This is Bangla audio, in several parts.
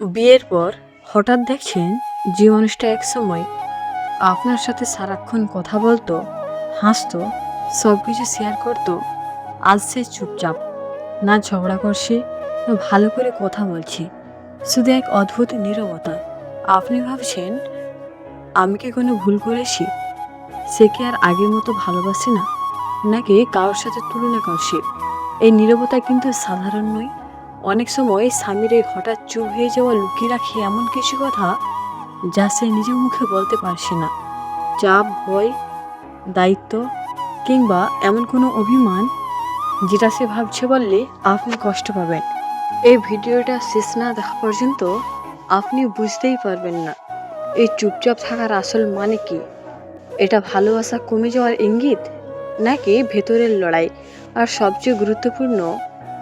বিয়ের পর হঠাৎ দেখছেন যে মানুষটা একসময় আপনার সাথে সারাক্ষণ কথা বলতো, হাসতো সব কিছু শেয়ার করতো। আজ সে চুপচাপ, না ঝগড়া করছে, না ভালো করে কথা বলছে, শুধু এক অদ্ভুত নীরবতা। আপনি ভাবছেন, আমি কি কোনো ভুল করেছি? সে কি আর আগের মতো ভালোবাসে না? নাকি কারোর সাথে তুলনা করছে? এই নীরবতা কিন্তু সাধারণ নয় অনেক সময় স্বামীর এই হঠাৎ চুপ হয়ে যাওয়া লুকিয়ে রাখে এমন কিছু কথা যা সে নিজের মুখে বলতে পারছে না। চাপ, ভয়, দায়িত্ব কিংবা এমন কোনো অভিমান যেটা সে ভাবছে বললে আপনি কষ্ট পাবেন। এই ভিডিওটা শেষ না দেখা পর্যন্ত আপনি বুঝতেই পারবেন না এই চুপচাপ থাকার আসল মানে কি। এটা ভালোবাসা কমে যাওয়ার ইঙ্গিত নাকি ভেতরের লড়াই? আর সবচেয়ে গুরুত্বপূর্ণ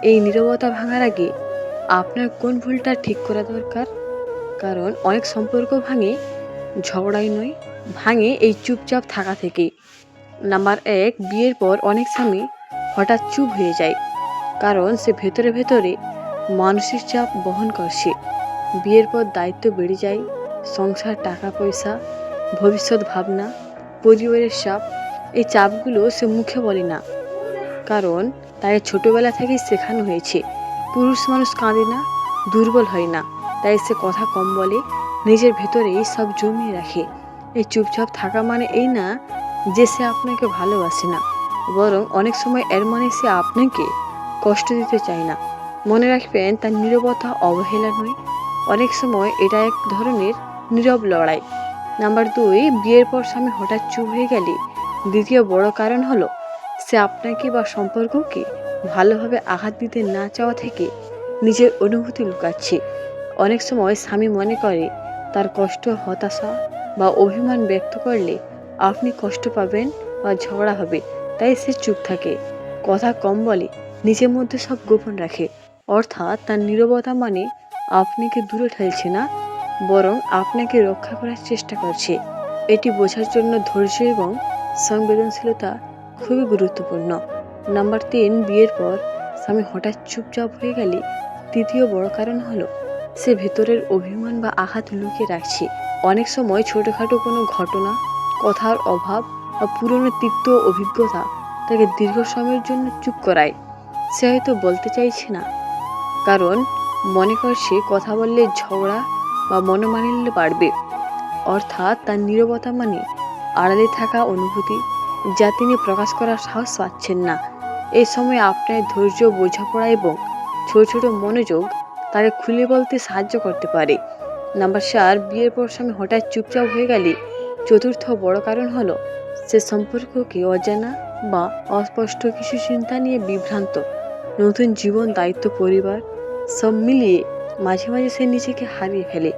এই নীরবতা ভাঙার আগে আপনার কোন ভুলটা ঠিক করা দরকার? কারণ অনেক সম্পর্ক ভাঙে, ঝগড়াই নয়, ভাঙে এই চুপচাপ থাকা থেকে। নাম্বার এক, বিয়ের পর অনেক স্বামী হঠাৎ চুপ হয়ে যায়, কারণ সে ভেতরে ভেতরে মানসিক চাপ বহন করছে বিয়ের পর দায়িত্ব বেড়ে যায়, সংসার, টাকা, পয়সা, ভবিষ্যৎ ভাবনা, পরিবারের চাপ, এই চাপগুলো সে মুখে বলে না। কারণ তাকে ছোটবেলা থেকেই শেখানো হয়েছে, পুরুষ মানুষ কাঁদে না, দুর্বল হয় না। তাই সে কথা কম বলে, নিজের ভেতরেই সব জমিয়ে রাখে। এই চুপচাপ থাকা মানে এই না যে সে আপনাকে ভালোবাসে না, বরং অনেক সময় এর মানে সে আপনাকে কষ্ট দিতে চায় না। মনে রাখবেন, তার নীরবতা অবহেলা নয়, অনেক সময় এটা এক ধরনের নীরব লড়াই। নাম্বার দুই, বিয়ের পর স্বামী হঠাৎ চুপ হয়ে গেলে দ্বিতীয় বড় কারণ হলো সে আপনাকে বা সম্পর্ককে ভালোভাবে আঘাত দিতে না চাওয়া থেকে নিজের অনুভূতি লুকাচ্ছে। অনেক সময় স্বামী মনে করে, তার কষ্ট, হতাশা বা অভিমান ব্যক্ত করলে আপনি কষ্ট পাবেন বা ঝগড়া হবে, তাই সে চুপ থাকে। কথা কম বলে নিজের মধ্যে সব গোপন রাখে। অর্থাৎ তার নীরবতা মানে আপনাকে দূরে ঠেলছে না, বরং আপনাকে রক্ষা করার চেষ্টা করছে। এটি বোঝার জন্য ধৈর্য এবং সংবেদনশীলতা খুবই গুরুত্বপূর্ণ। নাম্বার তিন, বিয়ের পর স্বামী হঠাৎ চুপচাপ হয়ে গেলে তৃতীয় বড় কারণ হলো সে ভেতরের অভিমান বা আঘাত লুকিয়ে রাখছে। অনেক সময় ছোটোখাটো কোনো ঘটনা, কথার অভাব বা পুরনো তিক্ত অভিজ্ঞতা তাকে দীর্ঘ সময়ের জন্য চুপ করায়। সে হয়তো বলতে চাইছে না, কারণ মনে করছে কথা বললে ঝগড়া বা মনোমালিন্য বাড়বে। অর্থাৎ তার নীরবতা মানে আড়ালে থাকা অনুভূতি যা তিনি প্রকাশ করার সাহস পাচ্ছেন না। এই সময় আপনার ধৈর্য, বোঝাপড়া এবং ছোট ছোট মনোযোগ তাকে খুলে বলতে সাহায্য করতে পারে। নাম্বার চার, বিয়ের পর স্বামী হঠাৎ চুপচাপ হয়ে গেলে চতুর্থ বড় কারণ হলো সে সম্পর্ককে অজানা বা অস্পষ্ট কিছু চিন্তা নিয়ে বিভ্রান্ত। নতুন জীবন, দায়িত্ব, পরিবার সব মিলিয়ে মাঝে মাঝে সে নিজেকে হারিয়ে ফেলে।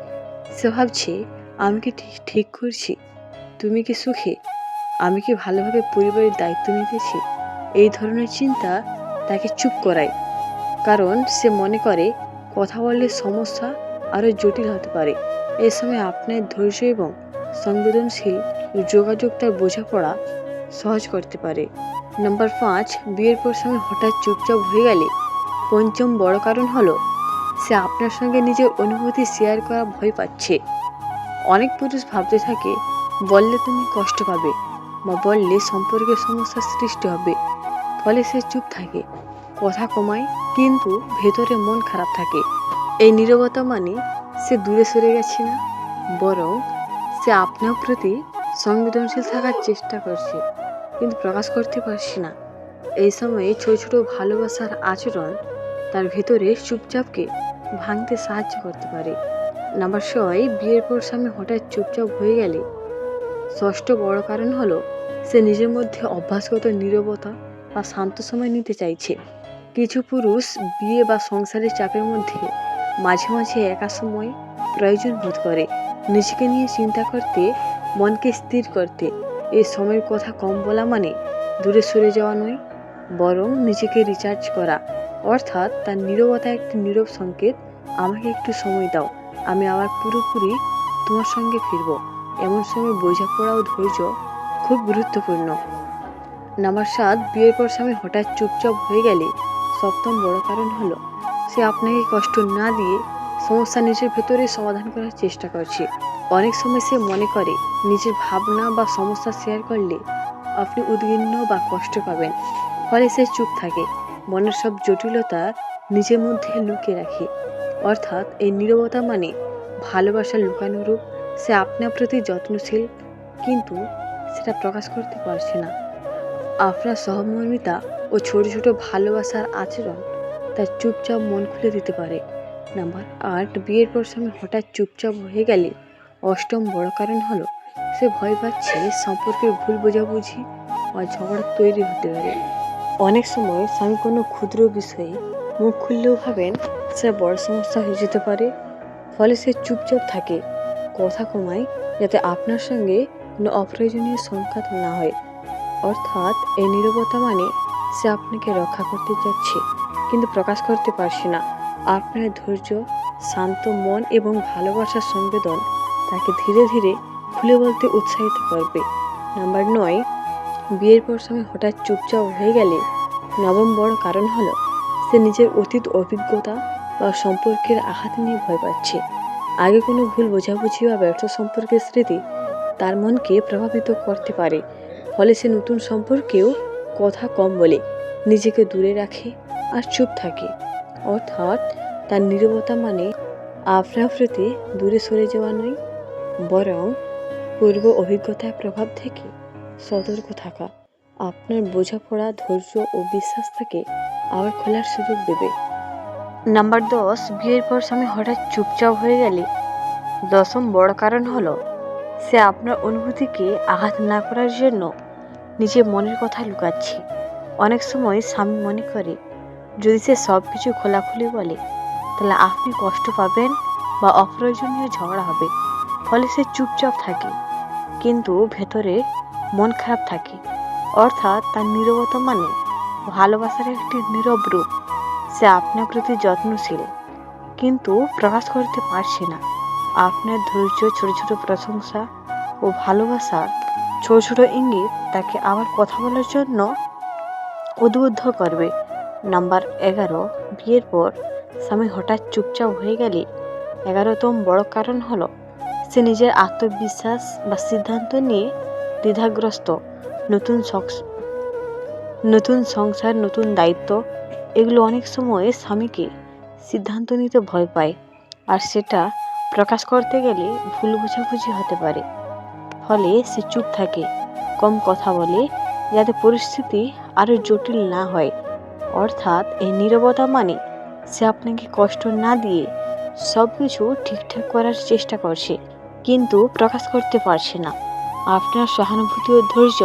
সে ভাবছে, আমি কি ঠিক ঠিক করছি? তুমি কি সুখে? আমি কি ভালোভাবে পরিবারের দায়িত্ব নিতেছি? এই ধরনের চিন্তা তাকে চুপ করায়। কারণ সে মনে করে, কথা বললে সমস্যা আরও জটিল হতে পারে। এই সময় আপনার ধৈর্য এবং সংবেদনশীল যোগাযোগ তার বোঝাপড়া সহজ করতে পারে। নাম্বার পাঁচ, বিয়ের পর স্বামী হঠাৎ চুপচাপ হয়ে গেলে পঞ্চম বড় কারণ হলো, সে আপনার সঙ্গে নিজের অনুভূতি শেয়ার করা ভয় পাচ্ছে। অনেক পুরুষ ভাবতে থাকে, বললে তুমি কষ্ট পাবে। বললে সম্পর্কে সমস্যার সৃষ্টি হবে, ফলে সে চুপ থাকে। কথা কমায়, কিন্তু ভেতরে মন খারাপ থাকে। এই নীরবতা মানে সে দূরে সরে গেছে না, বরং সে আপনার প্রতি সংবেদনশীল থাকার চেষ্টা করছে, কিন্তু প্রকাশ করতে পারছে না। এই সময়ে ছোট ছোট ভালোবাসার আচরণ তার ভেতরে চুপচাপকে ভাঙতে সাহায্য করতে পারে। নাম্বার ছয়, বিয়ের পর স্বামী হঠাৎ চুপচাপ হয়ে গেলে ষষ্ঠ বড় কারণ হলো, সে নিজের মধ্যে অভ্যাসগত নীরবতা বা শান্ত সময় নিতে চাইছে। কিছু পুরুষ বিয়ে বা সংসারের চাপের মধ্যে মাঝে মাঝে একা সময় প্রয়োজন বোধ করে। নিজেকে নিয়ে চিন্তা করতে, মনকে স্থির করতে এই সময়ের কথা কম বলা মানে দূরে সরে যাওয়া নয়, বরং নিজেকে রিচার্জ করা। অর্থাৎ তার নীরবতা একটি নীরব সংকেত, আমাকে একটু সময় দাও, আমি আবার পুরোপুরি তোমার সঙ্গে ফিরব। এমন সময় বোঝাপড়া ও ধৈর্য খুব গুরুত্বপূর্ণ। নাম্বার সাত বিয়ের পর স্বামী হঠাৎ চুপচাপ হয়ে গেলে সপ্তম বড় কারণ হলো, সে আপনাকে কষ্ট না দিয়ে সমস্যা নিজের ভেতরে সমাধান করার চেষ্টা করছে। অনেক সময় সে মনে করে, নিজের ভাবনা বা সমস্যা শেয়ার করলে আপনি উদ্বিগ্ন বা কষ্ট পাবেন। ফলে সে চুপ থাকে, মনের সব জটিলতা নিজের মধ্যে লুকিয়ে রাখে। অর্থাৎ এই নীরবতা মানে ভালোবাসার লুকানো রূপ সে আপনার প্রতি যত্নশীল, কিন্তু সেটা প্রকাশ করতে পারছে না। আপনার সহমর্মিতা ও ছোট ছোট ভালোবাসার আচরণ তার চুপচাপ মন খুলে দিতে পারে। নাম্বার আট, বিয়ের পর স্বামী হঠাৎ চুপচাপ হয়ে গেলে অষ্টম বড় কারণ হলো সে ভয় পাচ্ছে সম্পর্কের ভুল বোঝাবুঝি বা ঝগড়া তৈরি হতে পারে। অনেক সময় স্বামী কোনো ক্ষুদ্র বিষয়ে মুখ খুললেও ভাবেন, সেটা বড় সমস্যা হয়ে যেতে পারে, ফলে সে চুপচাপ থাকে। কথা কমায় যাতে আপনার সঙ্গে কোনো অপ্রয়োজনীয় সংঘাত না হয়। অর্থাৎ এই নীরবতা মানে সে আপনাকে রক্ষা করতে চাচ্ছে কিন্তু প্রকাশ করতে পারছে না। আপনার ধৈর্য, শান্ত মন এবং ভালোবাসার সংবেদন তাকে ধীরে ধীরে খুলে বলতে উৎসাহিত করবে। নাম্বার নয়, বিয়ের পর সময় হঠাৎ চুপচাপ হয়ে গেলে নবম বড় কারণ হলো, সে নিজের অতীত অভিজ্ঞতা বা সম্পর্কের আঘাত নিয়ে ভয় পাচ্ছে। আগে কোনো ভুল বোঝাবুঝি বা ব্যর্থ সম্পর্কের স্মৃতি তার মনকে প্রভাবিত করতে পারে। ফলে সে নতুন সম্পর্কেও কথা কম বলে, নিজেকে দূরে রাখে আর চুপ থাকে। অর্থাৎ তার নীরবতা মানে আপনার প্রতি দূরে সরে যাওয়া নয়, বরং পূর্ব অভিজ্ঞতার প্রভাব থেকে সতর্ক থাকা। আপনার বোঝাপড়া, ধৈর্য ও বিশ্বাস থেকে আবার খোলার সুযোগ দেবে। নাম্বার দশ, বিয়ের পর স্বামী হঠাৎ চুপচাপ হয়ে গেলে। দশম বড় কারণ হলো, সে আপনার অনুভূতিকে আঘাত না করার জন্য নিজের মনের কথা লুকাচ্ছে। অনেক সময় স্বামী মনে করে, যদি সে সব কিছু খোলাখুলি বলে, তাহলে আপনি কষ্ট পাবেন বা অপ্রয়োজনীয় ঝগড়া হবে, ফলে সে চুপচাপ থাকে। কিন্তু ভেতরে মন খারাপ থাকে, অর্থাৎ তার নীরবতা মানে ভালোবাসার একটি নীরব রূপ। সে আপনার প্রতি যত্নশীল, কিন্তু প্রকাশ করতে পারছে না। আপনার ধৈর্য, ছোট ছোট প্রশংসা ও ভালোবাসার ছোট ছোট ইঙ্গিত তাকে আবার কথা বলার জন্য উদ্বুদ্ধ করবে। নাম্বার এগারো, বিয়ের পর স্বামী হঠাৎ চুপচাপ হয়ে গেলে এগারোতম বড় কারণ হলো, সে নিজের আত্মবিশ্বাস বা সিদ্ধান্ত নিয়ে দ্বিধাগ্রস্ত। নতুন নতুন সংসার, নতুন দায়িত্ব এগুলো অনেক সময় স্বামীকে সিদ্ধান্ত নিতে ভয় পায় আর সেটা প্রকাশ করতে গেলে ভুল বোঝাবুঝি হতে পারে। ফলে সে চুপ থাকে, কম কথা বলে, যাতে পরিস্থিতি আরও জটিল না হয়। অর্থাৎ এই নীরবতা মানে সে আপনাকে কষ্ট না দিয়ে সব কিছু ঠিকঠাক করার চেষ্টা করছে, কিন্তু প্রকাশ করতে পারছে না। আপনার সহানুভূতি ও ধৈর্য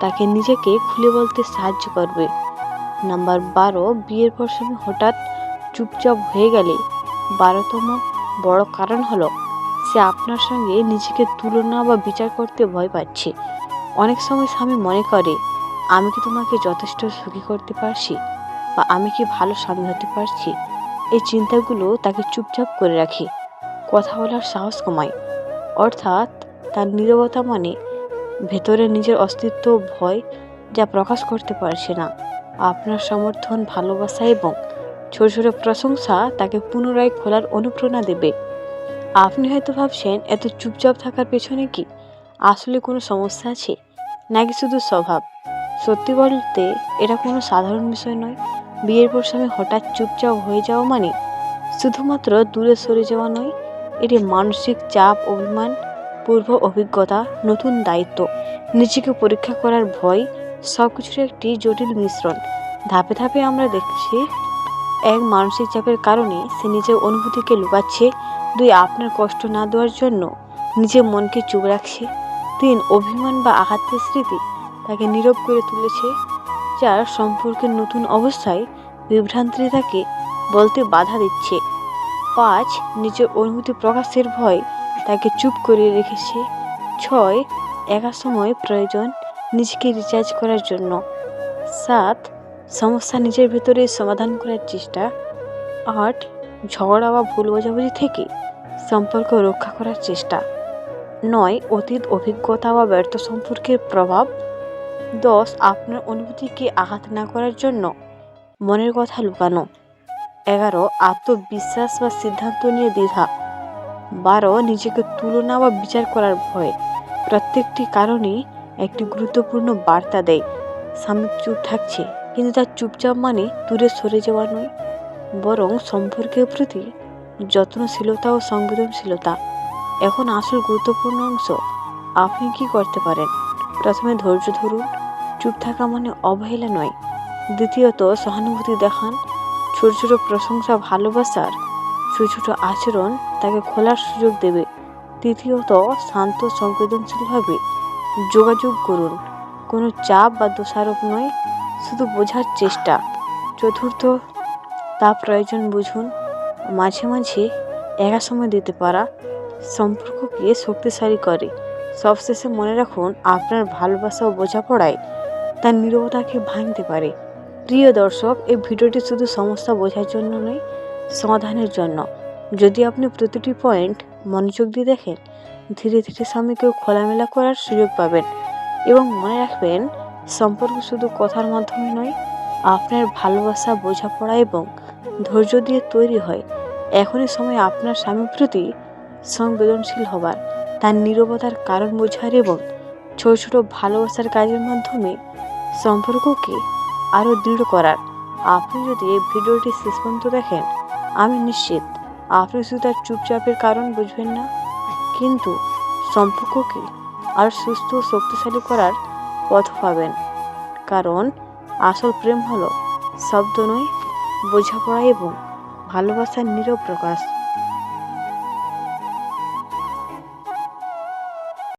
তাকে নিজেকে খুলে বলতে সাহায্য করবে। নাম্বার বারো, বিয়ের পর স্বামী হঠাৎ চুপচাপ হয়ে গেলে। বারোতম বড় কারণ হলো সে আপনার সঙ্গে নিজেকে তুলনা বা বিচার করতে ভয় পাচ্ছে। অনেক সময় স্বামী মনে করে, আমি কি তোমাকে যথেষ্ট সুখী করতে পারছি? বা আমি কি ভালো স্বামী হতে পারছি? এই চিন্তাগুলো তাকে চুপচাপ করে রাখে। কথা বলার সাহস কমায়। অর্থাৎ তার নীরবতা মানে ভেতরে নিজের অস্তিত্ব ভয় যা প্রকাশ করতে পারছে না। আপনার সমর্থন, ভালোবাসা এবং ছোট ছোট প্রশংসা তাকে পুনরায় খোলার অনুপ্রেরণা দেবে। আপনি হয়তো ভাবছেন, এত চুপচাপ থাকার পেছনে কি আসলে কোনো সমস্যা আছে? নাকি শুধু স্বভাব? সত্যি বলতে, এটা কোনো সাধারণ বিষয় নয়। বিয়ের পর স্বামী হঠাৎ চুপচাপ হয়ে যাওয়া মানে শুধুমাত্র দূরে সরে যাওয়া নয়, এটি মানসিক চাপ, অভিমান, পূর্ব অভিজ্ঞতা, নতুন দায়িত্ব। নিজেকে পরীক্ষা করার ভয় সব কিছুর একটি জটিল মিশ্রণ। ধাপে ধাপে আমরা দেখছি এক মানসিক চাপের কারণে সে নিজের অনুভূতিকে লুকাচ্ছে, দুই আপনার কষ্ট না দেওয়ার জন্য নিজের মনকে চুপ রাখছে, তিন অভিমান বা আঘাতের স্মৃতি তাকে নীরব করে তুলেছে, যার সম্পর্কের নতুন অবস্থায় বিভ্রান্তি তাকে বলতে বাধা দিচ্ছে। পাঁচ, নিজের অনুভূতি প্রকাশের ভয় তাকে চুপ করিয়ে রেখেছে। ছয়, একা সময় প্রয়োজন নিজেকে রিচার্জ করার জন্য। সাত সমস্যা নিজের ভেতরে সমাধান করার চেষ্টা। আট, ঝগড়া বা ভুল বোঝাবুঝি থেকে সম্পর্ক রক্ষা করার চেষ্টা। নয়, অতীত অভিজ্ঞতা বা ব্যর্থ সম্পর্কের প্রভাব। দশ, আপনার অনুভূতিকে আঘাত না করার জন্য মনের কথা লুকানো। এগারো, আত্মবিশ্বাস বা সিদ্ধান্ত নিয়ে দ্বিধা। বারো, নিজেকে তুলনা বা বিচার করার ভয়। প্রত্যেকটি কারণেই একটি গুরুত্বপূর্ণ বার্তা দেয়। স্বামী চুপ থাকছে, কিন্তু তার চুপচাপ মানে দূরে সরে যাওয়া নয়, বরং সম্পর্কের প্রতি যত্নশীলতা ও সংবেদনশীলতা। এখন আসল গুরুত্বপূর্ণ অংশ, আপনি কি করতে পারেন? প্রথমে ধৈর্য ধরুন, চুপ থাকা মানে অবহেলা নয়। দ্বিতীয়ত, সহানুভূতি দেখান, ছোট ছোট প্রশংসা, ভালোবাসার ছোট ছোট আচরণ তাকে খোলার সুযোগ দেবে। তৃতীয়ত, শান্ত, সংবেদনশীলভাবে যোগাযোগ করুন। কোনো চাপ বা দোষারোপ নয়, শুধু বোঝার চেষ্টা। চতুর্থ, তা প্রয়োজন বুঝুন। মাঝে মাঝে একা সময় দিতে পারা সম্পর্ককে শক্তিশালী করে। সবশেষে মনে রাখুন, আপনার ভালোবাসা ও বোঝাপড়ায় তার নীরবতাকে ভাঙতে পারে। প্রিয় দর্শক, এই ভিডিওটি শুধু সমস্যা বোঝার জন্য নয়, সমাধানের জন্য। যদি আপনি প্রতিটি পয়েন্ট মনোযোগ দিয়ে দেখেন ধীরে ধীরে স্বামীকেও খোলামেলা করার সুযোগ পাবেন এবং মনে রাখবেন, সম্পর্ক শুধু কথার মাধ্যমে নয়, আপনার ভালোবাসা, বোঝাপড়া এবং ধৈর্য দিয়ে তৈরি হয়। এখনই সময় আপনার স্বামীর প্রতি সংবেদনশীল হবার, তার নীরবতার কারণ বোঝার এবং ছোট ছোট ভালোবাসার কাজের মাধ্যমে সম্পর্ককে আরও দৃঢ় করার। আপনি যদি এই ভিডিওটি শেষ পর্যন্ত দেখেন, আমি নিশ্চিত আপনি শুধু তার চুপচাপের কারণ বুঝবেন না। কিন্তু সম্পর্ককে আর সুস্থ শক্তিশালী করার পথ পাবেন। কারণ আসল প্রেম হলো শব্দ নয়, বোঝাপড়া এবং ভালোবাসার নীরব প্রকাশ।